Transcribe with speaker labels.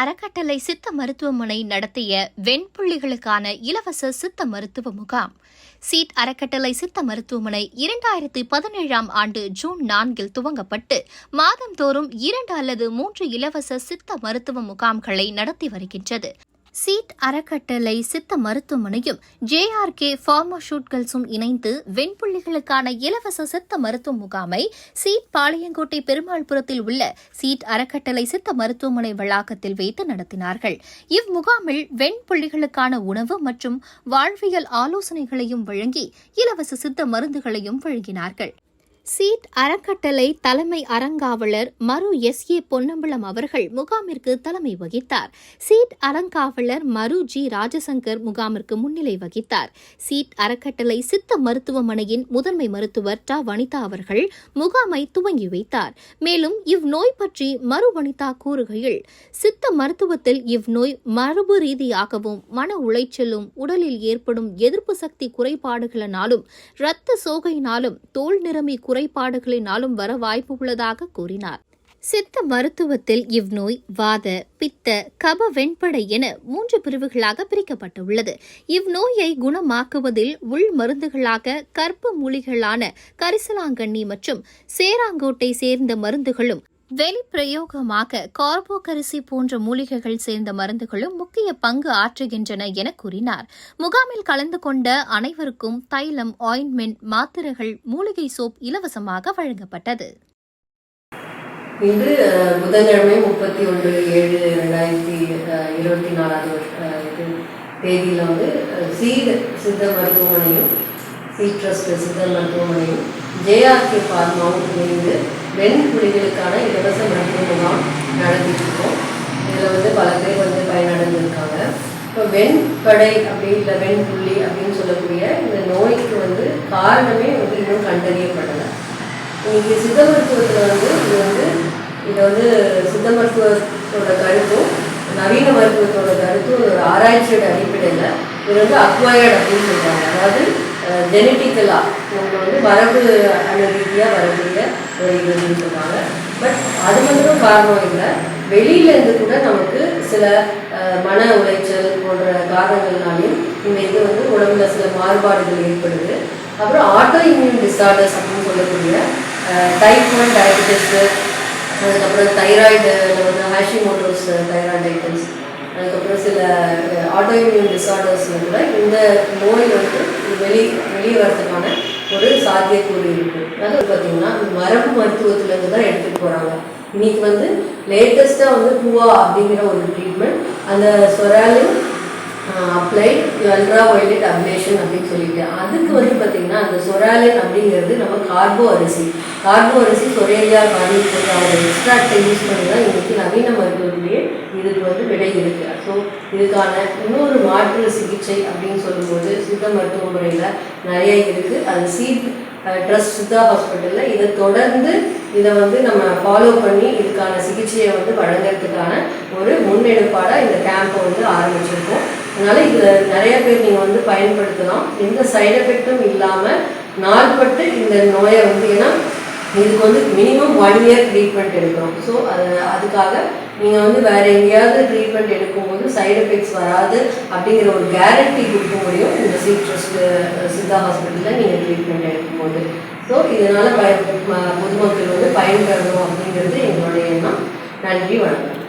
Speaker 1: அறக்கட்டளை சித்த மருத்துவமனை நடத்திய வெண்புள்ளிகளுக்கான இலவச சித்த மருத்துவ முகாம். சீட் அறக்கட்டளை சித்த மருத்துவமனை இரண்டாயிரத்தி பதினேழாம் ஆண்டு ஜூன் நான்கில் துவங்கப்பட்டு மாதந்தோறும் இரண்டு அல்லது மூன்று இலவச சித்த மருத்துவ முகாம்களை நடத்தி வருகின்றது. சீட் அறக்கட்டளை சித்த மருத்துவமனையும் ஜேஆர்கே ஃபார்மாஷூட்கள்ஸும் இணைந்து வெண்புள்ளிகளுக்கான இலவச சித்த மருத்துவ முகாமை சீட் பாளையங்கோட்டை பெருமாள்புரத்தில் உள்ள சீட் அறக்கட்டளை சித்த மருத்துவமனை வளாகத்தில் வைத்து நடத்தினார்கள். இவ்முகாமில் வெண்புள்ளிகளுக்கான உணவு மற்றும் வாழ்வியல் ஆலோசனைகளையும் வழங்கி இலவச சித்த மருந்துகளையும் வழங்கினார்கள். சீட் அறக்கட்டளை தலைமை அறங்காவலர் மரு எஸ் ஏ பொன்னம்பலம் அவர்கள் முகாமிற்கு தலைமை வகித்தார். சீட் அறங்காவலர் மரு ஜி ராஜசங்கர் முகாமிற்கு முன்னிலை வகித்தார். சீட் அறக்கட்டளை சித்த மருத்துவமனையின் முதன்மை மருத்துவர் டா வனிதா அவர்கள் முகாமை துவங்கி வைத்தார். மேலும் இவ்நோய் பற்றி மறு வனிதா கூறுகையில் சித்த மருத்துவத்தில் இவ்நோய் மரபு ரீதியாகவும் மன உளைச்சலும் உடலில் ஏற்படும் எதிர்ப்பு சக்தி குறைபாடுகளினாலும் இரத்த சோகையினாலும் தோல் நிறமி குறைபாடுகளினாலும் வர வாய்ப்பு உள்ளதாக கூறினார். சித்த மருத்துவத்தில் இவ்நோய் வாத பித்த கப வெண்படை என மூன்று பிரிவுகளாக பிரிக்கப்பட்டுள்ளது. இவ்நோயை குணமாக்குவதில் உள் மருந்துகளாக கற்பு மூலிகளான கரிசலாங்கண்ணி மற்றும் சேராங்கோட்டை சேர்ந்த மருந்துகளும் வெளிப்பிரயோகமாக கார்போகரிசி போன்ற மூலிகைகள் சேர்ந்த மருந்துகளும் முக்கிய பங்கு ஆற்றுகின்றன என கூறினார். முகாமில் கலந்து கொண்ட அனைவருக்கும் தைலம் ஆயின்மெண்ட் மாத்திரைகள் மூலிகை சோப் இலவசமாக வழங்கப்பட்டது.
Speaker 2: இன்று புதன்கிழமை முப்பத்தி ஒன்று ஏழு ரெண்டாயிரத்தி இருபத்தி நாலாவது தேதியில் வந்து அஹ், சீட் சித்த மருத்துவமனையும் சீட்ரஸ்ட் சித்த மருத்துவமனையும் ஜேஆர்கே ஃபார்மாவும் இணைந்து பெண் புலிகளுக்கான இலவச மருத்துவ முகாம் நடத்திட்டு இருக்கோம் இதில் வந்து பல பேர் வந்து பயனடைஞ்சிருக்காங்க. இப்போ வெண்படை அப்படி இல்லை வெண்புள்ளி அப்படின்னு சொல்லக்கூடிய இந்த நோய்க்கு வந்து காரணமே வந்து இன்னும் கண்டறியப்படலை. இன்னைக்கு சித்த மருத்துவத்தில் வந்து இது வந்து இதை வந்து சித்த மருத்துவத்தோட கருத்தும் நவீன மருத்துவத்தோட கருத்தும் ஒரு ஆராய்ச்சியோட அடிப்படையில் இது வந்து அக்வயர்ட் அப்படின்னு சொல்கிறாங்க அதாவது ஜெனட்டிக்கலாக நம்ம வந்து மரபு ரீதியாக வரக்கூடிய ஒரு பட் அது மட்டும் காரணம் இல்லை. வெளியிலேருந்து கூட நமக்கு சில மன உளைச்சல் போன்ற காரணங்கள்னாலையும் இந்த இது வந்து உடம்புல சில மாறுபாடுகள் ஏற்படுது. அப்புறம் ஆட்டோ இம்யூன் டிசார்டர்ஸ் அப்படின்னு சொல்லக்கூடிய டைப் ஒன் டயபிட்டிஸு அதுக்கப்புறம் தைராய்டில் வந்து ஹேஷிமோட்டோஸ் ஐட்டம்ஸ் அதுக்கப்புறம் சில ஆட்டோ இம்யூன் டிசார்டர்ஸில் கூட இந்த நோய் வந்து வெளி வெளியே வரதுக்கான ஒரு சாத்தியக்கூறு இருக்குது அதாவது பார்த்தீங்கன்னா மரபு மருத்துவத்துலேருந்து தான் எடுத்துகிட்டு போகிறாங்க இன்னைக்கு வந்து லேட்டஸ்ட்டாக வந்து பூவா அப்படிங்கிற ஒரு ட்ரீட்மெண்ட் அந்த psoralen applied ultra violet ablation அப்படின்னு சொல்லிட்டு அதுக்கு வந்து பார்த்தீங்கன்னா அந்த சொராலின் அப்படிங்கிறது நம்ம கார்போ அரிசி. கார்போ அரிசி சொரேலியா கார்னிக் எக்ஸ்ட்ராக்டை யூஸ் பண்ணி தான் இன்றைக்கி நவீன மருத்துவத்திலேயே இதுக்கு வந்து விடை இருக்கு. ஸோ இதுக்கான இன்னொரு மாற்று சிகிச்சை அப்படின்னு சொல்லும்போது சித்த மருத்துவ முறையில் நிறைய இருக்குது அது சீட் ட்ரஸ்ட் சித்தா ஹாஸ்பிட்டலில் இதை தொடர்ந்து இதை வந்து நம்ம ஃபாலோ பண்ணி இதுக்கான சிகிச்சையை வந்து வழங்குறதுக்கான ஒரு முன்னெடுப்பாடாக இந்த கேம்பை வந்து ஆரம்பிச்சிருக்கோம். அதனால இதில் நிறைய பேர் நீங்கள் வந்து பயன்படுத்தலாம். எந்த சைடு எஃபெக்டும் இல்லாமல் நாள்பட்டு இந்த நோயை வந்து ஏன்னா இதுக்கு வந்து மினிமம் ஒன் இயர் ட்ரீட்மெண்ட் எடுக்கிறோம் ஸோ அது அதுக்காக நீங்கள் வந்து வேறு எங்கேயாவது ட்ரீட்மெண்ட் எடுக்கும்போது சைடு எஃபெக்ட்ஸ் வராது அப்படிங்கிற ஒரு கேரண்டி கொடுக்க முடியும். இந்த சீட்ரஸ்ட் சித்தா ஹாஸ்பிட்டலில் நீங்கள் ட்ரீட்மெண்ட் எடுக்கும்போது. ஸோ இதனால் பய பொதுமக்கள் வந்து பயன்பெறணும் அப்படிங்கிறது எங்களுடைய எண்ணம். நன்றி வணக்கம்.